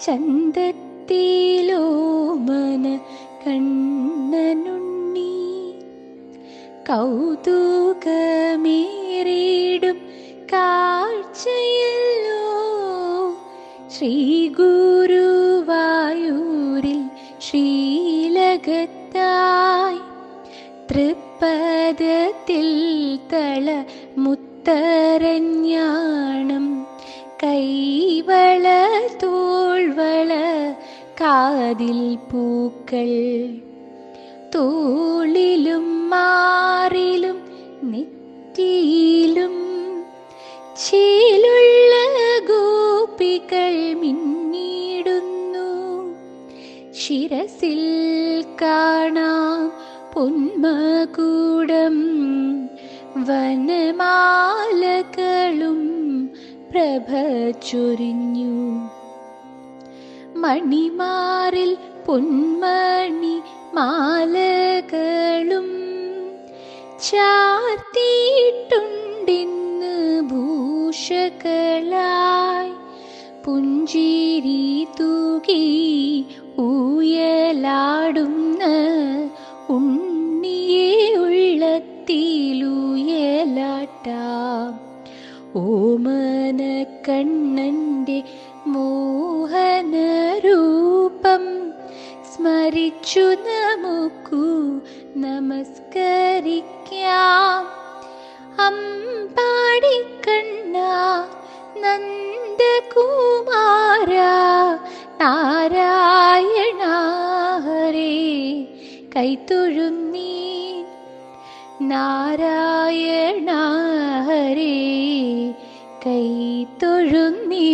ചന്തത്തിലോമന കണ്ണനുണ്ണി കൗതുകമേറിടും കാഴ്ചയല്ലോ ശ്രീ ഗുരുവായൂരിൽ ശ്രീലകത്തായി തൃപ്പദത്തിൽ തള മുത്തരഞ്ഞാണം കൈവള തോൾവള കാതിൽ പൂക്കൾ. തോളിലും മാറിലും നെറ്റിയിലും ചേലുള്ള ഗോപികൾ മിന്നിടുന്നു ശിരസിൽ കാണാം പൊന്മകൂടം. വനമാലകളും പ്രഭ ചൊരിഞ്ഞു. മണിമാറിൽ പൊന്മണി മാലകളും ചാർത്തിയിട്ടുണ്ടിന്ന് ഭൂഷകളായി പുഞ്ചിരി തൂകി ഊയലാടുന്ന ഉണ്ണിയെ ഉള്ളത്തിലുയലാട്ടാം. ഓമന കണ്ണന്റെ മോഹനരൂപം സ്മരിച്ചു നമുക്കു നമസ്കരിക്കാം. അമ്പാടിക്കണ്ണ നന്ദകുമാര നാരായണ ഹരേ കൈത്തൊഴുന്നീ നാരായണ ഹരേ കൈത്തൊഴുന്നീ